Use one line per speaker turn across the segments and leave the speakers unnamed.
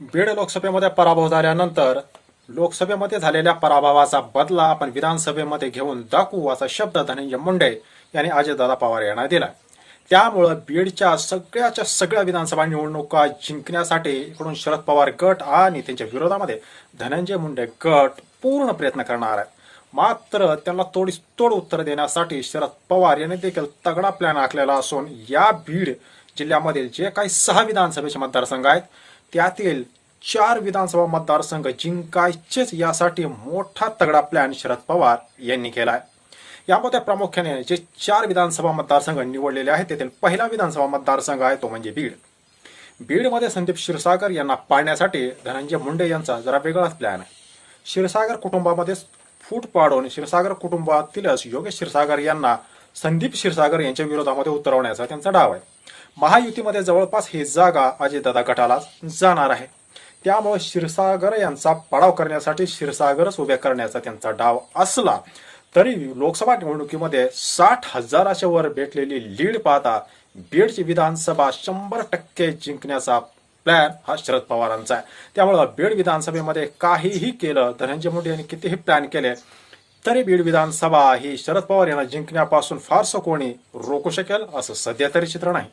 बीड लोकसभेमध्ये पराभव झाल्यानंतर लोकसभेमध्ये झालेल्या पराभवाचा बदला आपण विधानसभेमध्ये घेऊन दाखवू असा शब्द धनंजय मुंडे यांनी अजितदादा पवार यांना दिला. त्यामुळं बीडच्या सगळ्याच्या सगळ्या विधानसभा निवडणुका जिंकण्यासाठी इकडून शरद पवार गट आणि त्यांच्या विरोधामध्ये धनंजय मुंडे गट पूर्ण प्रयत्न करणार आहे मात्र त्यांना तोडी तोड उत्तर देण्यासाठी शरद पवार यांनी देखील तगडा प्लॅन आखलेला असून या बीड जिल्ह्यामधील जे काही सहा विधानसभेचे मतदारसंघ आहेत त्यातील चार विधानसभा मतदारसंघ जिंकायचेच यासाठी मोठा तगडा प्लॅन शरद पवार यांनी केला आहे यामध्ये प्रामुख्याने जे चार विधानसभा मतदारसंघ निवडलेले आहेत तेथील पहिला विधानसभा मतदारसंघ आहे तो म्हणजे बीड. बीडमध्ये संदीप क्षीरसागर यांना पाळण्यासाठी धनंजय मुंडे यांचा जरा वेगळाच प्लॅन आहे. क्षीरसागर कुटुंबामध्ये फूट पाडून क्षीरसागर कुटुंबातीलच योगेश क्षीरसागर यांना संदीप क्षीरसागर यांच्या विरोधामध्ये उतरवण्याचा त्यांचा डाव आहे. महायुतीमध्ये जवळपास ही जागा अजितदादा गटाला जाणार आहे. त्यामुळे क्षीरसागर यांचा पाडाव करण्यासाठी क्षीरसागरच उभ्या करण्याचा त्यांचा डाव असला तरी लोकसभा निवडणुकीमध्ये साठ हजाराच्या वर भेटलेली लीड पाहता बीडची विधानसभा शंभर टक्के जिंकण्याचा प्लॅन हा शरद पवारांचा आहे. त्यामुळं बीड विधानसभेमध्ये काहीही केलं धनंजय मुंडे यांनी कितीही प्लॅन केले तरी बीड विधानसभा ही शरद पवार यांना जिंकण्यापासून फारसं कोणी रोखू शकेल असं सध्या तरी चित्र नाही.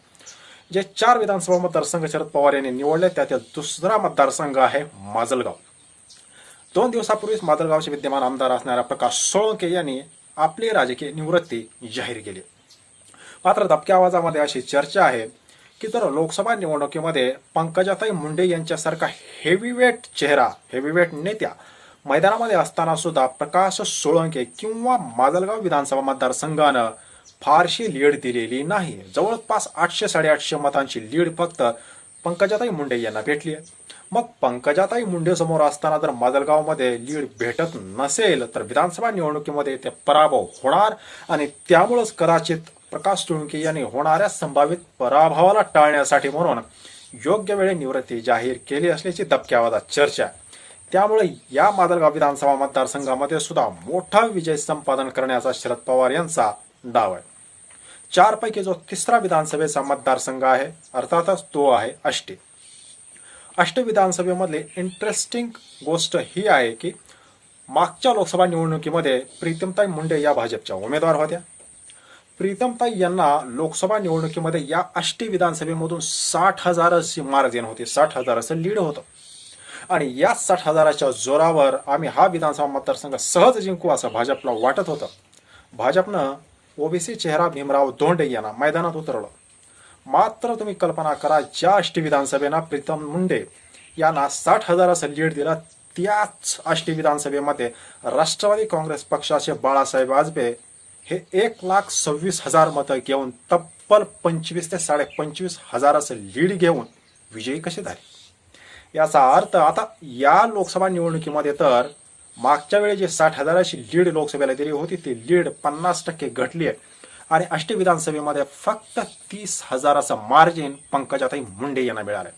जे चार विधानसभा मतदारसंघ शरद पवार यांनी निवडले त्यातील दुसरा मतदारसंघ आहे माजलगाव. दोन दिवसापूर्वीच माजलगावचे विद्यमान आमदार असणाऱ्या प्रकाश सोळंके यांनी आपली राजकीय निवृत्ती जाहीर केली. मात्र दबक्या आवाजामध्ये अशी चर्चा आहे की जर लोकसभा निवडणुकीमध्ये पंकजाताई मुंडे यांच्यासारखा हेवीवेट चेहरा हेवीवेट नेत्या मैदानामध्ये असताना सुद्धा प्रकाश सोळंके किंवा माजलगाव विधानसभा मतदारसंघानं फारशी लीड दिलेली नाही. जवळपास आठशे साडेआठशे मतांची लीड फक्त पंकजाताई मुंडे यांना भेटली आहे. मग पंकजाताई मुंडे समोर असताना जर माजलगावमध्ये लीड भेटत नसेल तर विधानसभा निवडणुकीमध्ये ते पराभव होणार आणि त्यामुळंच कदाचित प्रकाश सोळंके यांनी होणाऱ्या संभावित पराभवाला टाळण्यासाठी म्हणून योग्य वेळी निवृत्ती जाहीर केली असल्याची दबक्या चर्चा. त्यामुळे या मादलगाव विधानसभा मतदारसंघामध्ये सुद्धा मोठा विजय संपादन करण्याचा शरद पवार यांचा डाव आहे. चारपैकी जो तिसरा विधानसभेचा मतदारसंघ आहे अर्थातच तो आहे अष्टे. अष्ट विधानसभेमधले इंटरेस्टिंग गोष्ट ही आहे की मागच्या लोकसभा निवडणुकीमध्ये प्रीतमताई मुंडे या भाजपच्या उमेदवार होत्या. प्रीतमताई यांना लोकसभा निवडणुकीमध्ये या अष्टी विधानसभेमधून साठ हजाराची मार्जिन होती साठ हजाराचं लीड होतं. आणि या साठ हजाराच्या जोरावर आम्ही हा विधानसभा मतदारसंघ सहज जिंकू असं भाजपला वाटत होतं. भाजपनं ओबीसी चेहरा भीमराव धोंडे यांना मैदानात उतरवलं. मात्र तुम्ही कल्पना करा ज्या आष्टी विधानसभेनं प्रीतम मुंडे यांना साठ हजाराचं लीड दिलं त्याच आष्टी विधानसभेमध्ये राष्ट्रवादी काँग्रेस पक्षाचे बाळासाहेब आजबे हे एक लाख सव्वीस हजार मतं घेऊन तब्बल पंचवीस ते साडे पंचवीस हजाराचं लीड घेऊन विजयी कसे झाले? याचा अर्थ आता या लोकसभा निवडणुकीमध्ये तर मागच्या वेळी जे साठ हजाराची लीड लोकसभेला दिली होती ती लीड पन्नास टक्के घटली आहे. आणि आष्टी विधानसभेमध्ये फक्त तीस हजाराचं मार्जिन पंकजाताई मुंडे यांना मिळालं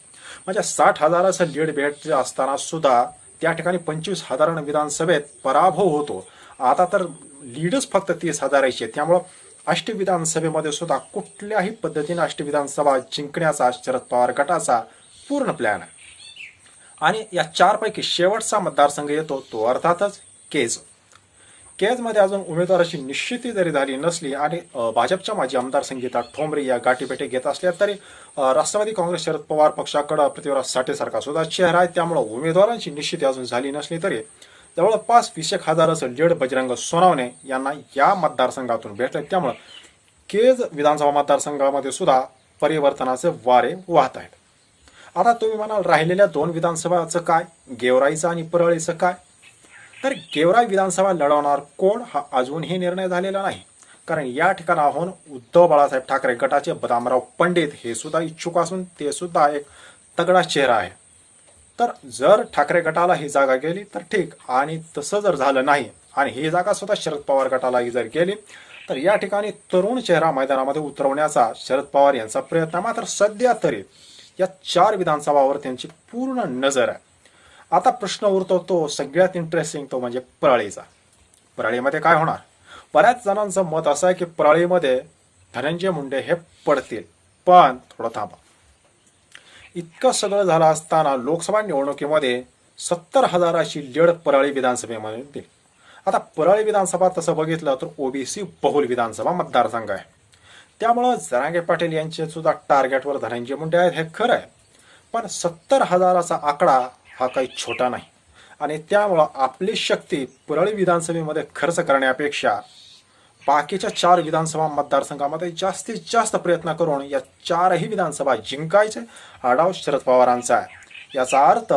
म्हणजे साठ हजाराचं लीड भेट असताना सुद्धा त्या ठिकाणी पंचवीस हजारानं विधानसभेत पराभव होतो. आता तर लीडच फक्त तीस हजाराची आहे. त्यामुळं अष्ट विधानसभेमध्ये सुद्धा कुठल्याही पद्धतीने अष्ट विधानसभा जिंकण्याचा शरद पवार गटाचा पूर्ण प्लॅन आहे. आणि या चारपैकी शेवटचा मतदारसंघ येतो तो अर्थातच केज. केजमध्ये अजून उमेदवाराची निश्चिती जरी झाली नसली आणि भाजपच्या माजी आमदार संगीता ठोंबरे या गाठीभेटी घेत असल्या तरी राष्ट्रवादी काँग्रेस शरद पवार पक्षाकडे पृथ्वीराज साठेसारखा सुद्धा चेहरा आहे. त्यामुळे उमेदवारांची निश्चिती अजून झाली नसली तरी जवळपास वीस एक हजाराचं लीड बजरंग सोनावणे यांना या मतदारसंघातून भेटले. त्यामुळं केज विधानसभा मतदारसंघामध्ये सुद्धा परिवर्तनाचे वारे वाहत आहेत. आता तुम्ही म्हणाल राहिलेल्या दोन विधानसभाचं काय? गेवराईचं आणि परळीचं काय? तर गेवराई विधानसभा लढवणार कोण हा अजूनही निर्णय झालेला नाही. कारण या ठिकाणाहून उद्धव बाळासाहेब ठाकरे गटाचे बदामराव पंडित हे सुद्धा इच्छुक असून ते सुद्धा एक तगडा चेहरा आहे. तर जर ठाकरे गटाला ही जागा गेली तर ठीक. आणि तसं जर झालं नाही आणि ही जागा सुद्धा शरद पवार गटालाही जर गेली तर या ठिकाणी तरुण चेहरा मैदानामध्ये उतरवण्याचा शरद पवार यांचा प्रयत्न मात्र सध्या तरी या चार विधानसभावर त्यांची पूर्ण नजर आहे. आता प्रश्न उरतो तो सगळ्यात इंटरेस्टिंग तो म्हणजे परळीचा. परळीमध्ये काय होणार? बऱ्याच जणांचं मत असं आहे की परळीमध्ये धनंजय मुंडे हे पडतील. पण थोडं थांबा. इतकं सगळं झालं असताना लोकसभा निवडणुकीमध्ये सत्तर हजाराची लीड परळी विधानसभेमध्ये दिली. आता परळी विधानसभा तसं बघितलं तर ओबीसी बहुल विधानसभा मतदारसंघ आहे. त्यामुळं जरांगे पाटील यांचे सुद्धा टार्गेटवर धनंजय मुंडे आहेत हे खरं आहे. पण सत्तर हजाराचा आकडा हा काही छोटा नाही. आणि त्यामुळं आपली शक्ती परळी विधानसभेमध्ये खर्च करण्यापेक्षा बाकीच्या चार विधानसभा मतदारसंघामध्ये जास्तीत जास्त प्रयत्न करून या चारही विधानसभा जिंकायचे आढाव शरद पवारांचा आहे. याचा अर्थ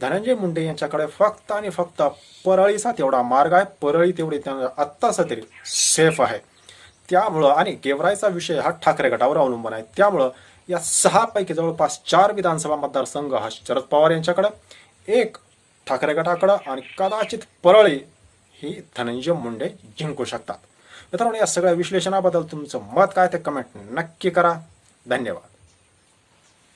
धनंजय मुंडे यांच्याकडे फक्त आणि फक्त परळीचा तेवढा मार्ग आहे परळी तेवढी त्यांना आत्ताचा तरी सेफ आहे. त्यामुळं आणि गेवरायचा विषय हा ठाकरे गटावर अवलंबून आहे. त्यामुळं या सहापैकी जवळपास चार विधानसभा मतदारसंघ हा शरद पवार यांच्याकडं एक ठाकरे गटाकडं आणि कदाचित परळी ही धनंजय मुंडे जिंकू शकतात. मित्रांनो या सगळ्या विश्लेषणाबद्दल तुमचं मत काय ते कमेंट नक्की करा. धन्यवाद.